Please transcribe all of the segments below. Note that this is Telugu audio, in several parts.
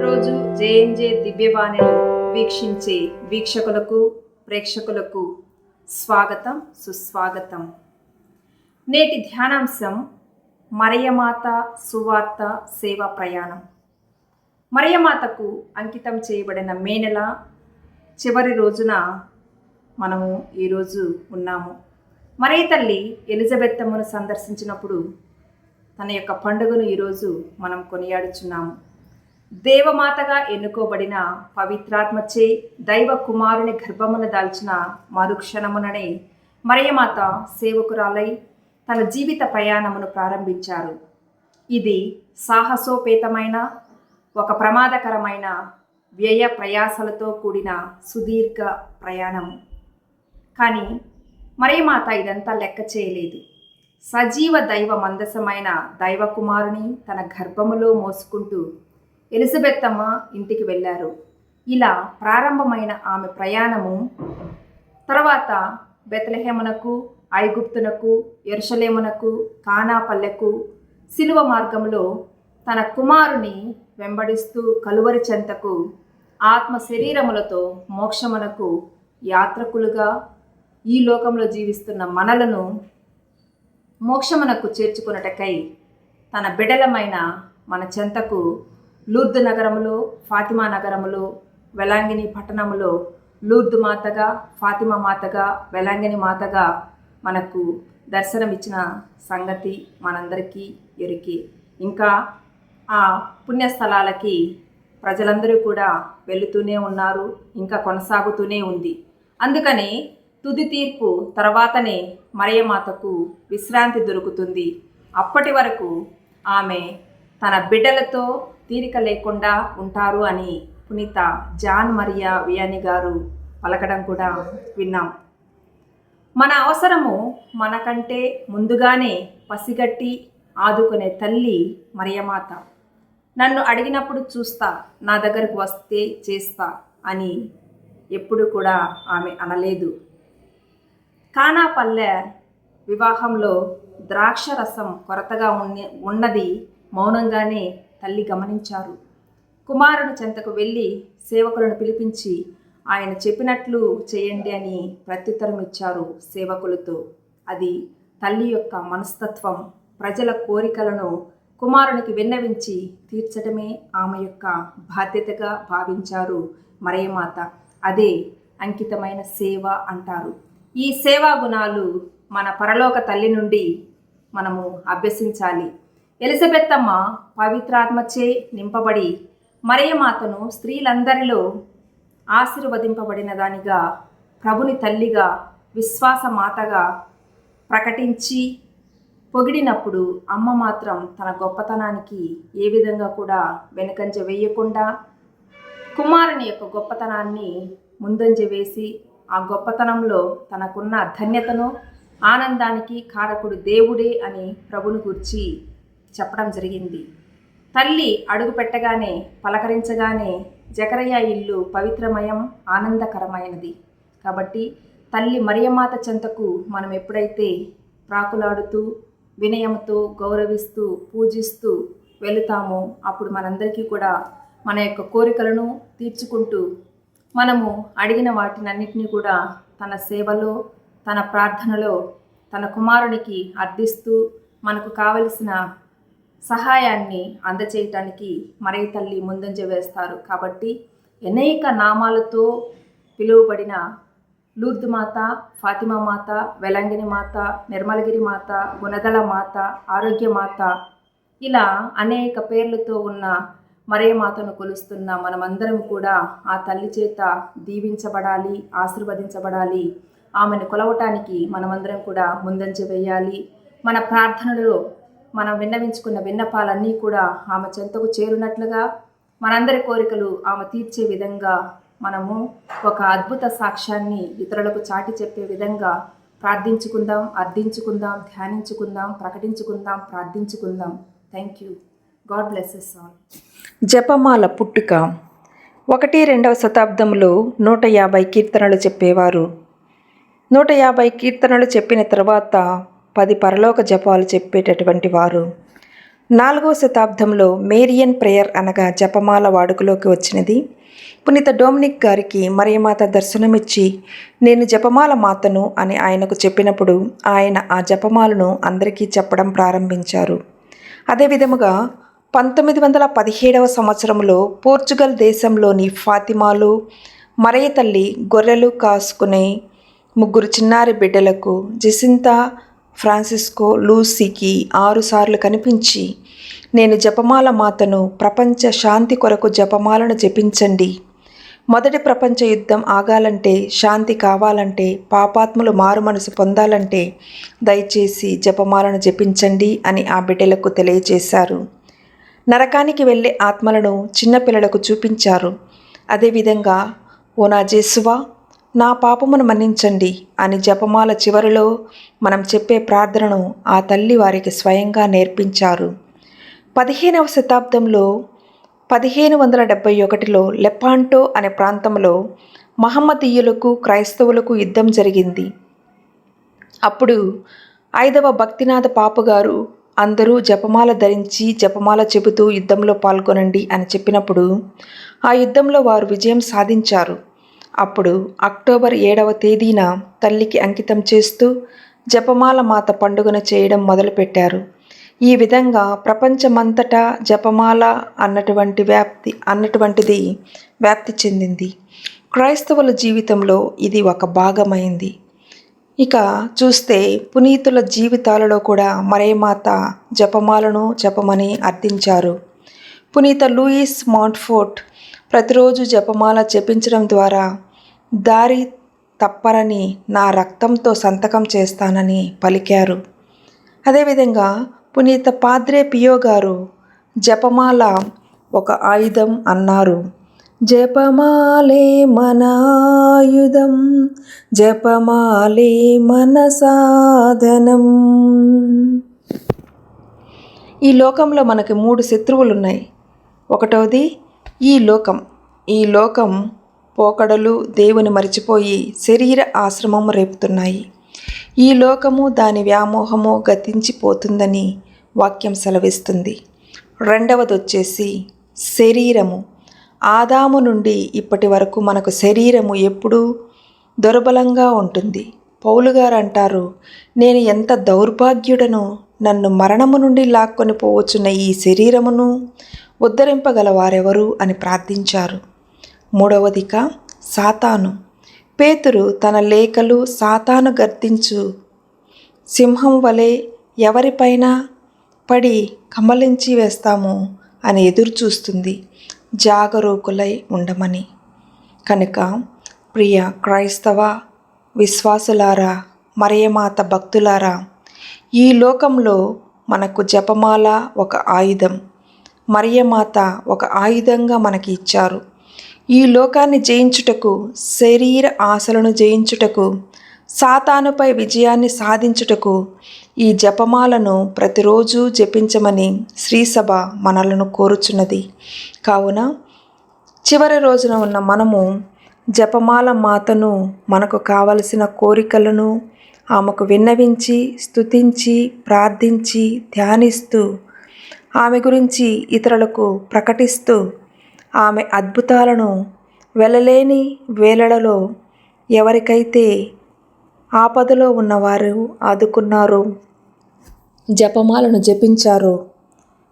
ప్రతిరోజు జేఎన్జే దివ్యవాణిని వీక్షించే వీక్షకులకు ప్రేక్షకులకు స్వాగతం సుస్వాగతం. నేటి ధ్యానాంశం మరయమాత సువార్త సేవా ప్రయాణం. మరయమాతకు అంకితం చేయబడిన మే నెల చివరి రోజున మనము ఈరోజు ఉన్నాము. మరియ తల్లి ఎలిజబెత్తమ్మను సందర్శించినప్పుడు తన యొక్క పండుగను ఈరోజు మనం కొనియాడుచున్నాము. దేవమాతగా ఎన్నుకోబడిన పవిత్రాత్మచే దైవ కుమారుని గర్భమున దాల్చిన మరుక్షణముననే మరియమాత సేవకురాలై తన జీవిత ప్రయాణమును ప్రారంభించారు. ఇది సాహసోపేతమైన ఒక ప్రమాదకరమైన వ్యయ ప్రయాసలతో కూడిన సుదీర్ఘ ప్రయాణం కానీ మరియమాత ఇదంతా లెక్క చేయలేదు. సజీవ దైవ మందసమైన దైవకుమారుని తన గర్భములో మోసుకుంటూ ఎలిజబెత్తమ్మ ఇంటికి వెళ్ళారు. ఇలా ప్రారంభమైన ఆమె ప్రయాణము తర్వాత బెతలహేమునకు ఐగుప్తునకు ఎరుషలేమునకు కానాపల్లెకు శిలువ మార్గంలో తన కుమారుని వెంబడిస్తూ కలువరి చెంతకు ఆత్మ శరీరములతో మోక్షమునకు యాత్రకులుగా ఈ లోకంలో జీవిస్తున్న మనలను మోక్షమునకు చేర్చుకున్నటకై తన బిడలమైన మన చెంతకు లూర్ద్ నగరములో ఫాతిమా నగరములో వెలాంగిని పట్టణములో లూర్ద్ మాతగా ఫాతిమా మాతగా వెలాంగిని మాతగా మనకు దర్శనమిచ్చిన సంగతి మనందరికీ ఎరికి. ఇంకా ఆ పుణ్యస్థలాలకి ప్రజలందరూ కూడా వెళుతూనే ఉన్నారు ఇంకా కొనసాగుతూనే ఉంది. అందుకని తుది తీర్పు తర్వాతనే మరియమాతకు విశ్రాంతి దొరుకుతుంది. అప్పటి వరకు ఆమె తన బిడ్డలతో తీరిక లేకుండా ఉంటారు అని పునీత జాన్ మరియా వియాని గారు పలకడం కూడా విన్నాం. మన అవసరము మనకంటే ముందుగానే పసిగట్టి ఆదుకునే తల్లి మరియమాత. నన్ను అడిగినప్పుడు చూస్తా నా దగ్గరకు వస్తే చేస్తా అని ఎప్పుడు కూడా ఆమె అనలేదు. కానాపల్లె వివాహంలో ద్రాక్ష రసం కొరతగా ఉన్న ఉన్నది మౌనంగానే తల్లి గమనించారు. కుమారుని చెంతకు వెళ్ళి సేవకులను పిలిపించి ఆయన చెప్పినట్లు చేయండి అని ప్రత్యుత్తరం ఇచ్చారు సేవకులతో. అది తల్లి యొక్క మనస్తత్వం ప్రజల కోరికలను కుమారునికి విన్నవించి తీర్చడమే ఆమె యొక్క బాధ్యతగా భావించారు మరియమాత. అదే అంకితమైన సేవ అంటారు. ఈ సేవా గుణాలు మన పరలోక తల్లి నుండి మనము అభ్యసించాలి. ఎలిజబెత్తమ్మ పవిత్రాత్మచే నింపబడి మరియమాతను స్త్రీలందరిలో ఆశీర్వదింపబడిన దానిగా ప్రభుని తల్లిగా విశ్వాస మాతగా ప్రకటించి పొగిడినప్పుడు అమ్మ మాత్రం తన గొప్పతనానికి ఏ విధంగా కూడా వెనుకంజ వేయకుండా కుమారుని యొక్క గొప్పతనాన్ని ముందంజ వేసి ఆ గొప్పతనంలో తనకున్న ధన్యతను ఆనందానికి కారకుడు దేవుడే అని ప్రభుని గురించి చెప్పడం జరిగింది. తల్లి అడుగు పెట్టగానే పలకరించగానే జకరయ్య ఇల్లు పవిత్రమయం ఆనందకరమైనది. కాబట్టి తల్లి మరియమాత చెంతకు మనం ఎప్పుడైతే ప్రాకులాడుతూ వినయంతో గౌరవిస్తూ పూజిస్తూ వెళుతామో అప్పుడు మనందరికీ కూడా మన యొక్క కోరికలను తీర్చుకుంటూ మనము అడిగిన వాటినన్నిటినీ కూడా తన సేవలో తన ప్రార్థనలో తన కుమారునికి అర్థిస్తూ మనకు కావలసిన సహాయాన్ని అందచేయటానికి మరయ తల్లి ముందంజ వేస్తారు. కాబట్టి అనేక నామాలతో పిలువబడిన లూర్దు మాత ఫాతిమా మాత వెలంగిని మాత నిర్మలగిరి మాత గుణదల మాత ఆరోగ్య మాత ఇలా అనేక పేర్లతో ఉన్న మరే మాతను కొలుస్తున్న మనమందరం కూడా ఆ తల్లి చేత దీవించబడాలి ఆశీర్వదించబడాలి ఆమెను కొలవటానికి మనమందరం కూడా ముందంజ వేయాలి. మన ప్రార్థనలో మనం విన్నవించుకున్న విన్నపాలన్నీ కూడా ఆమె చెంతకు చేరునట్లుగా మనందరి కోరికలు ఆమె తీర్చే విధంగా మనము ఒక అద్భుత సాక్ష్యాన్ని ఇతరులకు చాటి చెప్పే విధంగా ప్రార్థించుకుందాం అర్థించుకుందాం ధ్యానించుకుందాం ప్రకటించుకుందాం ప్రార్థించుకుందాం. Thank you God blesses all జపమాల పుట్టుక. ఒకటి రెండవ శతాబ్దంలో నూట యాభై కీర్తనలు చెప్పేవారు. నూట యాభై కీర్తనలు చెప్పిన తర్వాత పది పరలోక జపాలు చెప్పేటటువంటి వారు. నాలుగవ శతాబ్దంలో మేరియన్ ప్రేయర్ అనగా జపమాల వాడుకలోకి వచ్చినది. పునీత డోమినిక్ గారికి మరియమాత దర్శనమిచ్చి నేను జపమాల మాతను అని ఆయనకు చెప్పినప్పుడు ఆయన ఆ జపమాలను అందరికీ చెప్పడం ప్రారంభించారు. అదే విధముగా పంతొమ్మిది వందల పదిహేడవ సంవత్సరంలో పోర్చుగల్ దేశంలోని ఫాతిమాలు మరయ తల్లి గొర్రెలు కాసుకునే ముగ్గురు చిన్నారి బిడ్డలకు జసింతా ఫ్రాన్సిస్కో లూసీకి ఆరుసార్లు కనిపించి నేను జపమాల మాతను ప్రపంచ శాంతి కొరకు జపమాలను జపించండి. మొదటి ప్రపంచ యుద్ధం ఆగాలంటే శాంతి కావాలంటే పాపాత్ములు మారు మనసు పొందాలంటే దయచేసి జపమాలను జపించండి అని ఆ బిడ్డలకు తెలియజేశారు. నరకానికి వెళ్ళే ఆత్మలను చిన్నపిల్లలకు చూపించారు. అదేవిధంగా ఓ నా జేసువా నా పాపమును మన్నించండి అని జపమాల చివరిలో మనం చెప్పే ప్రార్థనను ఆ తల్లి వారికి స్వయంగా నేర్పించారు. పదిహేనవ శతాబ్దంలో పదిహేను వందల డెబ్బై ఒకటిలో లెపాంటో అనే ప్రాంతంలో మహమ్మదీయులకు క్రైస్తవులకు యుద్ధం జరిగింది. అప్పుడు ఐదవ భక్తినాథ పాపగారు అందరూ జపమాల ధరించి జపమాల చెబుతూ యుద్ధంలో పాల్గొనండి అని చెప్పినప్పుడు ఆ యుద్ధంలో వారు విజయం సాధించారు. అప్పుడు అక్టోబర్ ఏడవ తేదీన తల్లికి అంకితం చేస్తూ జపమాల మాత పండుగను చేయడం మొదలుపెట్టారు. ఈ విధంగా ప్రపంచమంతటా జపమాల అన్నటువంటి వ్యాప్తి అన్నటువంటిది వ్యాప్తి చెందింది. క్రైస్తవుల జీవితంలో ఇది ఒక భాగమైంది. ఇక చూస్తే పునీతుల జీవితాలలో కూడా మరేమాత జపమాలను జపమని అర్థించారు. పునీత లూయిస్ మాంట్ఫోర్ట్ ప్రతిరోజు జపమాల జపించడం ద్వారా దారి తప్పరని నా రక్తంతో సంతకం చేస్తానని పలికారు. అదేవిధంగా పునీత పాద్రే పియో గారు జపమాల ఒక ఆయుధం అన్నారు. జపమాలే మన ఆయుధం జపమాలే మన సాధనం ఈ లోకంలో మనకి మూడు శత్రువులు ఉన్నాయి ఒకటవది ఈ లోకం. ఈ లోకం పోకడలు దేవుని మరిచిపోయి శరీర ఆశ్రమం రేపుతున్నాయి. ఈ లోకము దాని వ్యామోహము గతించిపోతుందని వాక్యం సెలవిస్తుంది. రెండవది వచ్చేసి శరీరము. ఆదాము నుండి ఇప్పటి వరకు మనకు శరీరము ఎప్పుడూ దుర్బలంగా ఉంటుంది. పౌలు గారు అంటారు నేను ఎంత దౌర్భాగ్యుడను? నన్ను మరణము నుండి లాక్కొని పోవచ్చున్న ఈ శరీరమును ఉద్ధరింపగల వారెవరు అని ప్రార్థించారు. మూడవదిగా సాతాను. పేతురు తన లేఖలు సాతాను గర్తించు సింహం వలె ఎవరిపైన పడి కమలించి వేస్తాము అని ఎదురు చూస్తుంది జాగరూకులై ఉండమని. కనుక ప్రియ క్రైస్తవ విశ్వాసులారా మరియమాత భక్తులారా ఈ లోకంలో మనకు జపమాల ఒక ఆయుధం. మరియమాత ఒక ఆయుధంగా మనకి ఇచ్చారు. ఈ లోకాన్ని జయించుటకు శరీర ఆశలను జయించుటకు సాతానుపై విజయాన్ని సాధించుటకు ఈ జపమాలను ప్రతిరోజు జపించమని శ్రీసభ మనలను కోరుచున్నది. కావున చివరి రోజున ఉన్న మనము జపమాల మాతను మనకు కావలసిన కోరికలను ఆమెకు విన్నవించి స్తుతించి ప్రార్థించి ధ్యానిస్తూ ఆమె గురించి ఇతరులకు ప్రకటిస్తూ ఆమె అద్భుతాలను వెళ్ళలేని వేళలలో ఎవరికైతే ఆపదలో ఉన్నవారు ఆదుకున్నారో జపమాలను జపించారో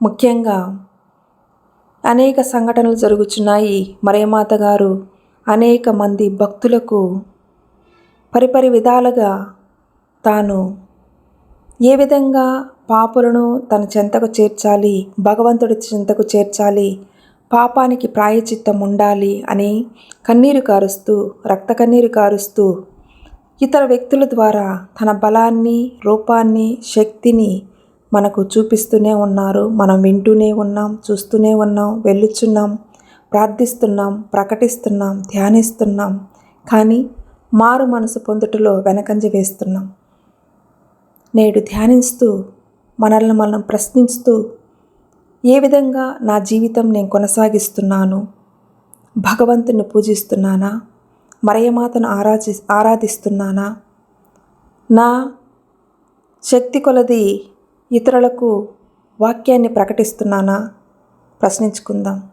ముఖ్యంగా అనేక సంఘటనలు జరుగుచున్నాయి. మరేమాత గారు అనేక మంది భక్తులకు పరిపరి విధాలుగా తాను ఏ విధంగా పాపులను తన చెంతకు చేర్చాలి భగవంతుడి చెంతకు చేర్చాలి పాపానికి ప్రాయచిత్తం ఉండాలి అని కన్నీరు కారుస్తూ రక్త కన్నీరు కారుస్తూ ఇతర వ్యక్తుల ద్వారా తన బలాన్ని రూపాన్ని శక్తిని మనకు చూపిస్తూనే ఉన్నారు. మనం వింటూనే ఉన్నాం చూస్తూనే ఉన్నాం వెళ్ళుచున్నాం ప్రార్థిస్తున్నాం ప్రకటిస్తున్నాం ధ్యానిస్తున్నాం కానీ మారు మనసు పొందుటలో వెనకంజ వేస్తున్నాం. నేడు ధ్యానిస్తూ మనల్ని మనం ప్రశ్నిస్తూ ఏ విధంగా నా జీవితం నేను కొనసాగిస్తున్నాను? భగవంతుని పూజిస్తున్నానా? మరయమాతను ఆరాధి ఆరాధిస్తున్నానా? నా శక్తి కొలది ఇతరులకు వాక్యాన్ని ప్రకటిస్తున్నానా? ప్రశ్నించుకుందాం.